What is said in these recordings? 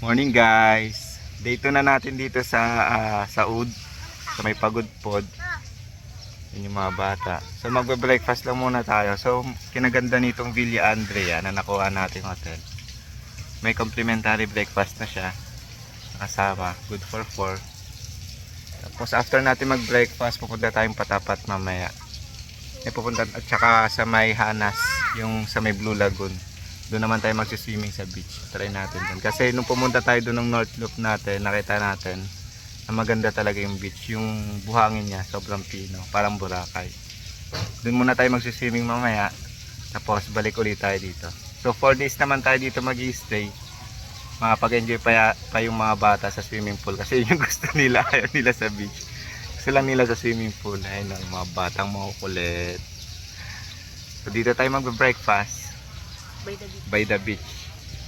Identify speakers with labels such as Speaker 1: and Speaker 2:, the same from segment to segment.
Speaker 1: Morning guys. Day 2 na natin dito sa ah, Saud. Sa may pagod pod. Yun yung mga bata. So magbe-breakfast lang muna tayo. So kinaganda nitong Villa Andrea na nakuha nating hotel. May complimentary breakfast na siya. Nakasama. Good for 4. Tapos after natin mag-breakfast, pupunta tayong patapat mamaya. May pupunta at saka sa may Hanas, yung sa may Blue Lagoon. Doon naman tayo magsiswimming sa beach. Try natin doon. Kasi nung pumunta tayo doon ng North Loop natin, nakita natin na maganda talaga yung beach. Yung buhangin niya, sobrang pino. Parang Boracay. Doon muna tayo magsiswimming mamaya. Tapos balik ulit tayo dito. So 4 days naman tayo dito mag stay Makapag-enjoy pa, pa yung mga bata sa swimming pool. Kasi yun yung gusto nila. Ayaw nila sa beach. Gusto lang nila sa swimming pool. Ayun yung mga batang mga kulit. So dito tayo magbe-breakfast
Speaker 2: By the beach.
Speaker 1: by the beach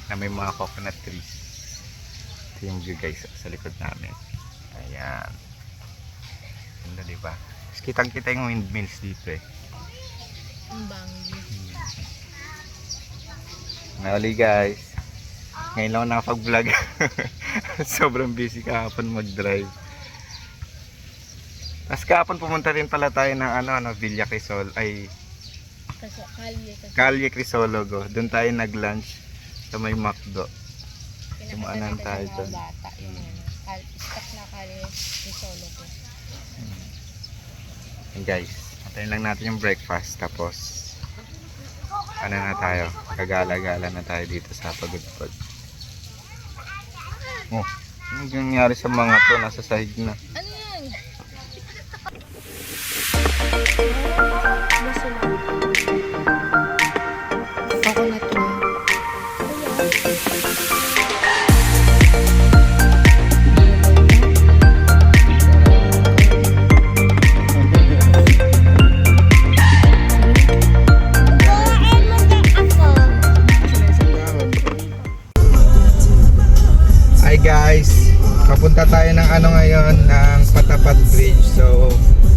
Speaker 1: na may mga coconut trees. Ito yung view guys sa likod namin. Ayan. Ganda diba? Tapos kitang kita yung windmills dito eh.
Speaker 2: Ang bangi.
Speaker 1: Nauli guys. Ngayon lang nakapag-vlog. Sobrang busy kahapon mag-drive. Tapos kahapon pumunta rin pala tayo ng ano, ano, Villa Quezol, ay
Speaker 2: Kalye.
Speaker 1: Calle Crisologo. Doon tayo nag-lunch sa may McDo. Sumaanan tayo
Speaker 2: mga bata. Yung ano, kal stop na kalye ni solo ko.
Speaker 1: Yan guys, antayin lang natin yung breakfast tapos ano na tayo, kagala-gala na tayo dito sa pagudpod. Oh, ano yung nangyari sa mga to? Nasa sahig na.
Speaker 2: Ano
Speaker 1: papunta tayo ng ano ngayon ng Patapat Bridge. So,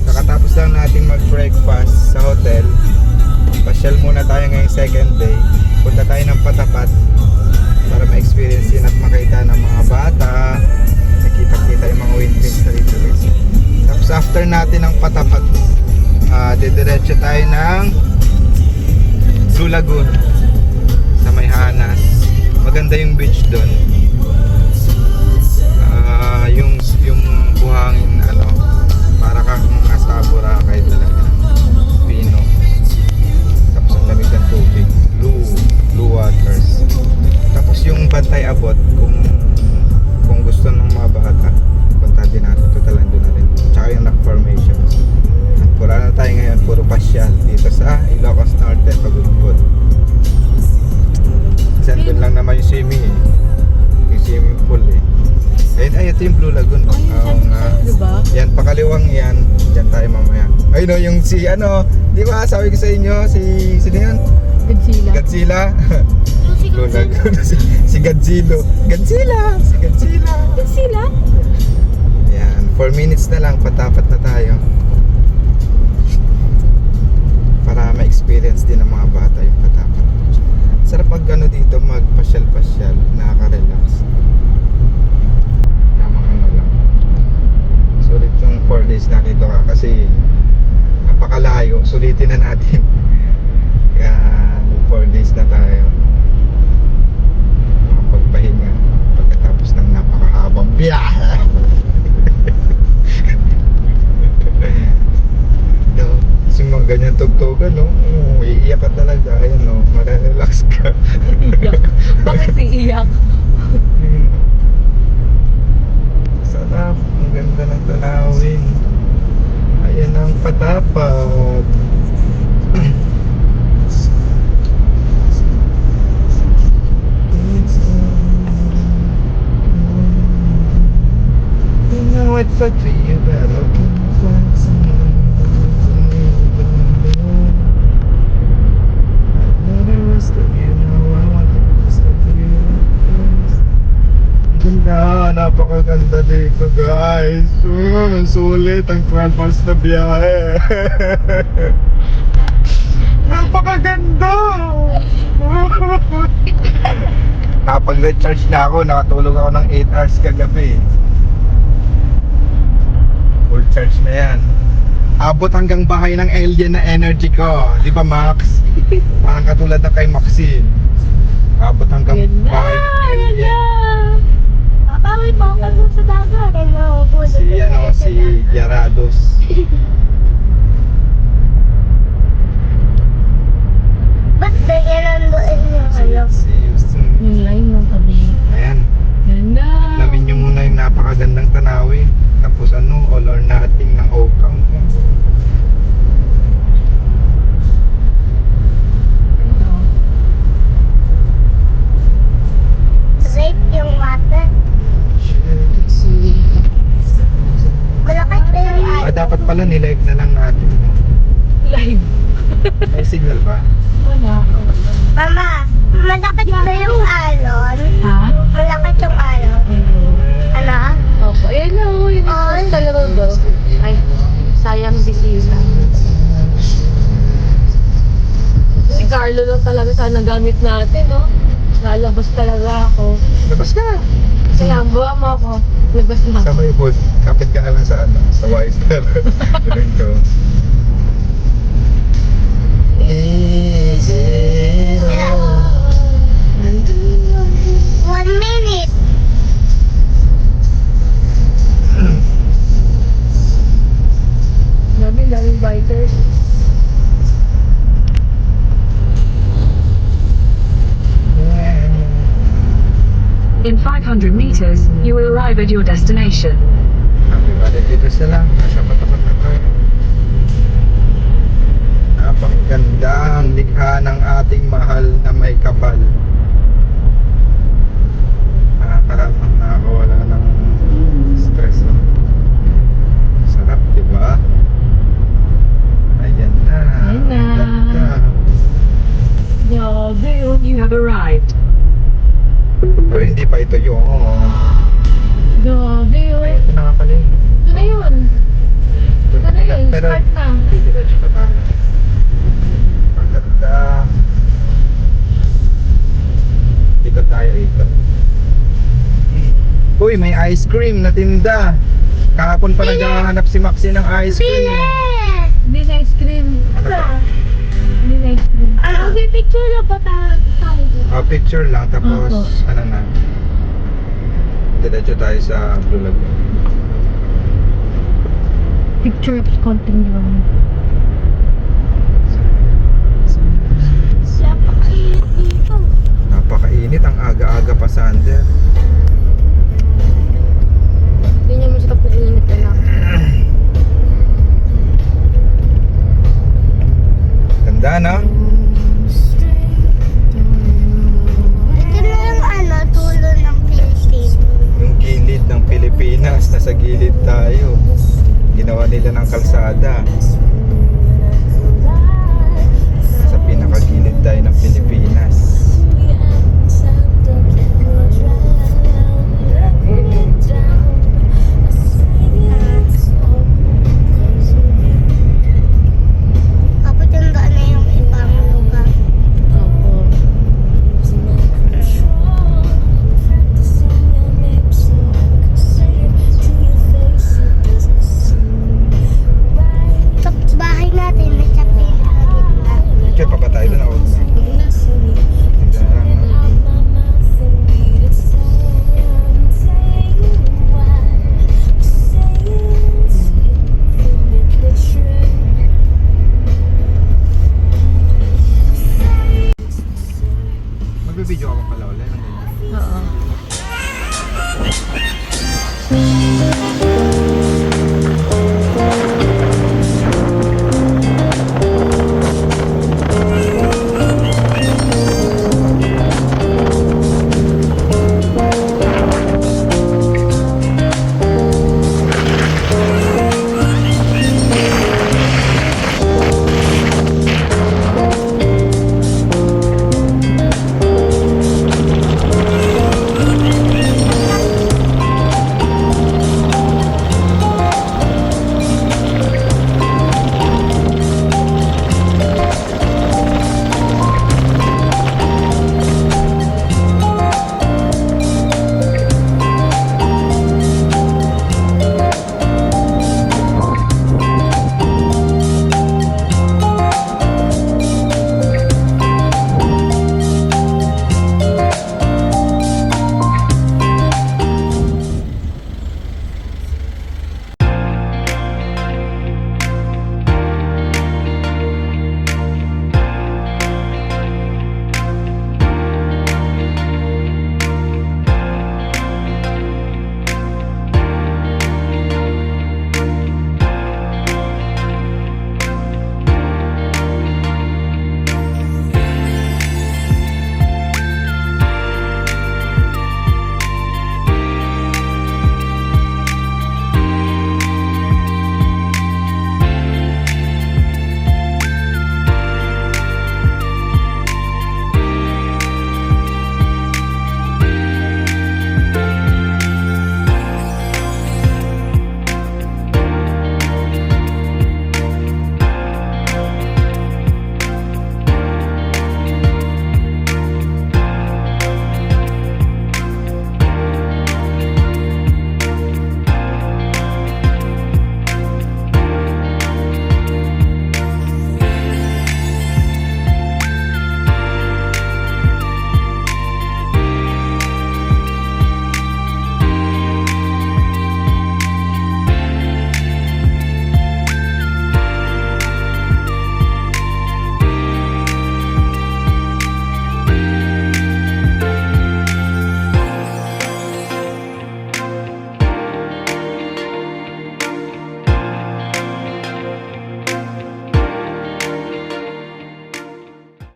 Speaker 1: kakatapos lang natin mag-breakfast sa hotel. Pasyal muna tayo ngayong second day. Punta tayo ng Patapat para ma-experience din at makita ng mga bata. Nakita-kita yung mga windmills na dito guys. Tapos after natin ng Patapat, ah didiretso tayo ng Blue Lagoon sa may Hanas. Maganda yung beach doon. Yung yung buhangin ano para kang nasa Boracay talaga. Pino. Tapos ang lamig ng tubig. Blue blue waters. Tapos yung bantay abot kung kung gusto ng mga bata punta din natin total nandun na rin. Tsaka yung rock formation at pura na tayo ngayon puro pasyal. Dito sa Ilocos Norte Pagudpod kasi andun lang naman yung swimming eh. Yung swimming pool eh Ayun, ay, ito yung Blue Lagoon.
Speaker 2: Ay,
Speaker 1: Oo nga.
Speaker 2: diba?
Speaker 1: Yan, pakaliwang yan. Diyan tayo mamaya. Ayun o, yung si ano, di ba sabi ko sa inyo, si, sino yan?
Speaker 2: Godzilla.
Speaker 1: Godzilla. Blue Lagoon. si, si Godzilla. Godzilla! Si Godzilla.
Speaker 2: Godzilla?
Speaker 1: Yan, 4 minutes na lang, patapat na tayo. Para ma-experience din ng mga bata yung patapat. Sarap pag ano dito, magpasyal-pasyal, nakaka-relax. Tamang ano lang. Sulit yung 4 days na dito ka kasi napakalayo. Sulitin na natin. Kaya 4 days na tayo. Makapagpahinga pagkatapos ng napakahabang biyahe. no, mga ganyan tugtugan, no? Oh, iiyak ka talaga. Ayan, no? Marelax ka.
Speaker 2: Iyak. Bakit iiyak?
Speaker 1: Sarap. Ang ganda ng tanawin. Ayan ang patapat. It's a you napakaganda dito guys. Uh, sulit ang 12 hours na biyahe. napakaganda. Nakapag-recharge na ako, nakatulog ako ng 8 hours kagabi. Full charge na yan. Abot hanggang bahay ng alien na energy ko. Di ba, Max? Parang katulad na kay Maxine. Abot hanggang
Speaker 2: Yun na,
Speaker 1: bahay ng
Speaker 2: yun
Speaker 1: alien.
Speaker 2: na. Papawi po ako sa dagat. Hello, po.
Speaker 1: Si, ano, si Yarados.
Speaker 3: Ba't ganyan nandoon yung ano?
Speaker 1: Si Houston.
Speaker 2: Yung line ng tabi.
Speaker 1: Ayan.
Speaker 2: Yan na.
Speaker 1: Alamin nyo muna yung napakagandang tanawin. Tapos ano, all or nothing ng Okang.
Speaker 3: Safe yung water. Malaki pa yung
Speaker 1: Ah,
Speaker 3: ano.
Speaker 1: dapat pala nilive na lang natin.
Speaker 2: Live.
Speaker 1: May signal ba?
Speaker 2: Wala.
Speaker 3: Mama, malaki pa yung alon.
Speaker 2: Ha?
Speaker 3: Malaki yung alon. Ano?
Speaker 2: Opo. Ayan na, oh. Yun
Speaker 3: Ay.
Speaker 2: yung talaga ba? Ay, sayang bisita. Si Carlo lang talaga sana gamit natin, no? Lalabas talaga ako.
Speaker 1: Labas ka!
Speaker 2: Kaya buwa mo ako. Labas na ako.
Speaker 1: Sa may booth, kapit ka lang sa ano, sa Wisner. Doon ko.
Speaker 3: One minute.
Speaker 2: Dami, daming biters.
Speaker 4: In 500 meters, you will arrive at your destination.
Speaker 1: Happy. Nasa patapat na tayo. Napakaganda ang likha ng ating mahal na may kapal. Nakakawala ng stress. Oh. Sarap, di ba? Ayan na.
Speaker 2: Ayan na.
Speaker 1: Ganda.
Speaker 2: Grabe, oh.
Speaker 4: You have arrived.
Speaker 1: Pero hindi pa ito yung
Speaker 2: Grabe, oh.
Speaker 1: Ito na nga pala eh.
Speaker 2: Ito na yun.
Speaker 1: Ito
Speaker 2: Ito na yun.
Speaker 1: Pero
Speaker 2: Start na.
Speaker 1: diretso pa tayo. Pagkanda. Dito tayo ikot. Uy, may ice cream na tinda. Kahapon pa naghahanap si Maxi ng ice cream.
Speaker 3: Pili!
Speaker 2: Hindi na ice cream. Hindi na ice cream.
Speaker 3: Ano, pipicture na pa tayo.
Speaker 1: Ah, picture lang tapos
Speaker 2: Opo.
Speaker 1: ano na. Diretso tayo sa Blue Lagoon.
Speaker 2: Picture of content lang.
Speaker 3: Napakainit
Speaker 1: ang aga-aga pa Sander.
Speaker 2: Siya pag-init na lang.
Speaker 1: Ganda no?
Speaker 3: Ito na yung ano, tulo ng Philippines.
Speaker 1: Yung gilid ng Pilipinas, nasa gilid tayo. Ginawa nila ng kalsada.